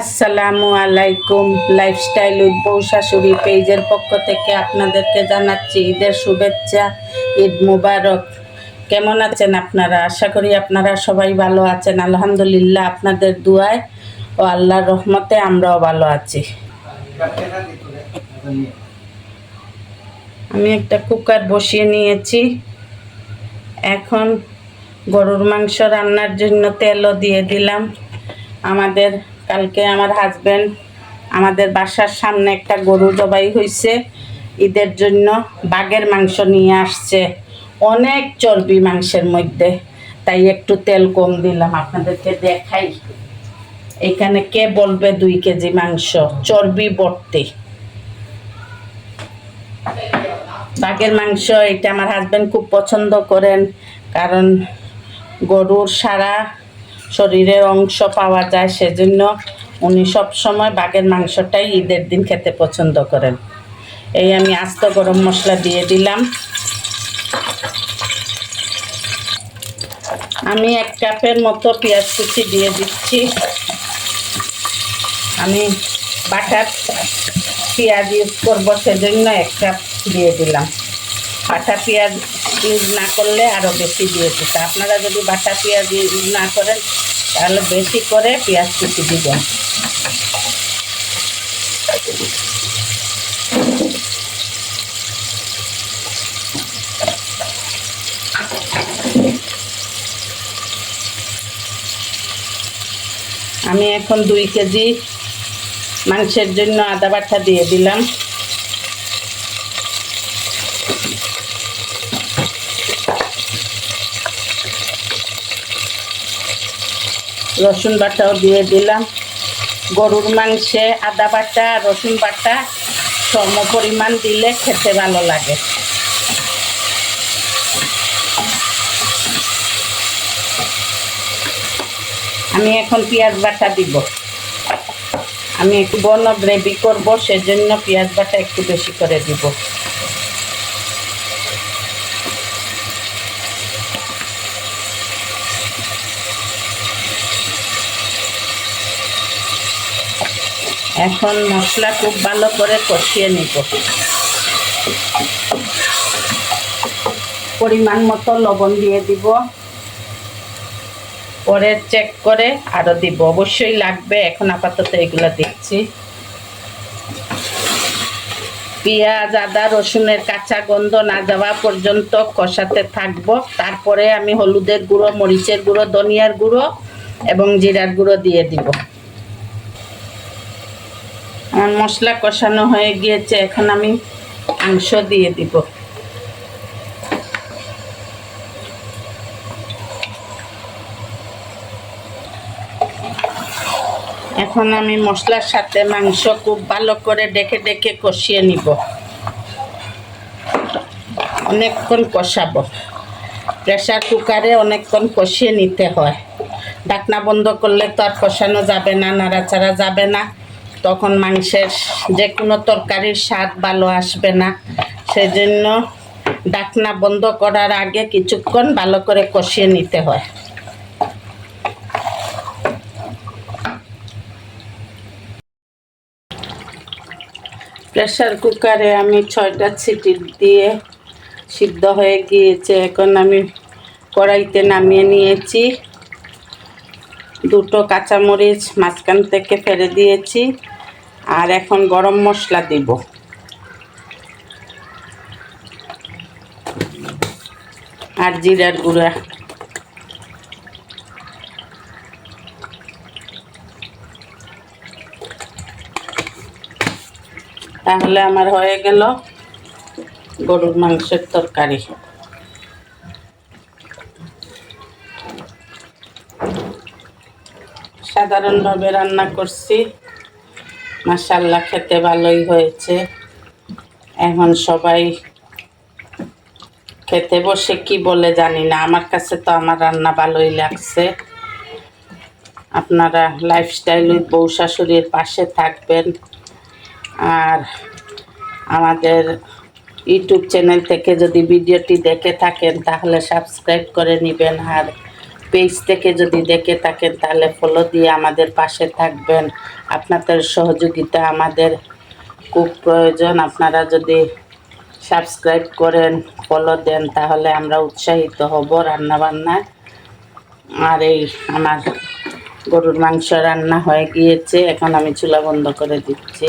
আসসালামু আলাইকুম। লাইফস্টাইল বউ শাশুড়ি পেজের পক্ষ থেকে আপনাদেরকে জানাচ্ছি ঈদের শুভেচ্ছা, ঈদ মুবারক। কেমন আছেন আপনারা? আশা করি আপনারা সবাই ভালো আছেন। আলহামদুলিল্লাহ আপনাদের দুয়ায় ও আল্লাহর রহমতে আমরাও ভালো আছি। আমি একটা কুকার বসিয়ে নিয়েছি। এখন গরুর মাংস রান্নার জন্য তেলও দিয়ে দিলাম। আমাদের কালকে আমার হাজব্যান্ড আমাদের বাসার সামনে একটা গরু জবাই হয়েছে ঈদের জন্য বাঘের মাংস নিয়ে আসছে। অনেক চর্বি মাংসের মধ্যে। তাই একটু তেল কম দিলাম আপনাদেরকে দেখাই। এখানে কে বলবে দুই কেজি মাংস? চর্বি ভর্তি বাঘের মাংস এটা আমার হাজব্যান্ড খুব পছন্দ করেন। কারণ গরুর সারা শরীরের অংশ পাওয়া যায় সেজন্য উনি সব সময় বাঘের মাংসটাই ঈদের দিন খেতে পছন্দ করেন। এই আমি আস্ত গরম মশলা দিয়ে দিলাম। আমি এক কাপের মতো পেঁয়াজ কুচি দিয়ে দিচ্ছি। আমি বাটার পেঁয়াজ ইউজ করব সেজন্য এক কাপ দিয়ে দিলাম। বাটা পেঁয়াজ ইউজ না করলে আরও বেশি দিয়ে দিতে। আপনারা যদি বাটা পেঁয়াজ ইউজ না করেন, তাহলে বেশি করে পেঁয়াজ কুচি দিবেন। আমি এখন দুই কেজি মাংসের জন্য আদা বাটা দিয়ে দিলাম। রসুন বাটাও দিয়ে দিলাম। গরুর মাংসে আদা বাটা, রসুন বাটা, সম পরিমাণ দিলে খেতে ভালো লাগে। আমি এখন পেঁয়াজ বাটা দিব। আমি একটু বন গ্রেভি করব, সেজন্য পেঁয়াজ বাটা একটু বেশি করে দিব। এখন মশলা খুব ভালো করে কষিয়ে নিব। পরিমাণ মতো লবণ দিয়ে দিব। পরে চেক করে আরও দিব। অবশ্যই লাগবে, এখন আপাতত এগুলো দিচ্ছি। পেঁয়াজ, আদা, রসুনের কাঁচা গন্ধ না যাওয়া পর্যন্ত কষাতে থাকব। তারপরে আমি হলুদের গুঁড়ো, মরিচের গুঁড়ো, ধনিয়ার গুঁড়ো এবং জিরার গুঁড়ো দিয়ে দিব। আমার মশলা কষানো হয়ে গিয়েছে, এখন আমি মাংস দিয়ে দিব। এখন আমি মশলার সাথে মাংস খুব ভালো করে ডেকে ডেকে কষিয়ে নিব। অনেকক্ষণ কষাবো। প্রেশার কুকারে অনেকক্ষণ কষিয়ে নিতে হয়। ডাকনা বন্ধ করলে তো আর কষানো যাবে না, নাড়াচাড়া যাবে না। তখন মাংসের যে কোনো তরকারির স্বাদ ভালো আসবে না। সেজন্য ডাকনা বন্ধ করার আগে কিছুক্ষণ ভালো করে কষিয়ে নিতে হয়। প্রেশার কুকারে আমি ছয়টা সিটি দিয়ে সিদ্ধ হয়ে গিয়েছে। এখন আমি কড়াইতে নামিয়ে নিয়েছি। দুটো কাঁচামরিচ মাঝখান থেকে ফেলে দিয়েছি আর এখন গরম মশলা দিব। আর জিরার গুঁড়া। তাহলে আমার হয়ে গেল গরুর মাংসের তরকারি। সাধারণভাবে রান্না করছি। মাসাল্লাহ খেতে ভালোই হয়েছে। এখন সবাই খেতে বসে কি বলে জানি না। আমার কাছে তো আমার রান্না ভালোই লাগছে। আপনারা লাইফস্টাইল বউ শাশুড়ির পাশে থাকবেন। আর আমাদের ইউটিউব চ্যানেল থেকে যদি ভিডিওটি দেখে থাকেন, তাহলে সাবস্ক্রাইব করে নেবেন। আর পেজ থেকে যদি দেখে থাকেন, তাহলে ফলো দিয়ে আমাদের পাশে থাকবেন। আপনাদের সহযোগিতা আমাদের খুব প্রয়োজন। আপনারা যদি সাবস্ক্রাইব করেন ফলো দেন, তাহলে আমরা উৎসাহিত হব রান্নাবান্নায় আর এই আমার গরুর মাংস রান্না হয়ে গিয়েছে। এখন আমি চুলা বন্ধ করে দিচ্ছি।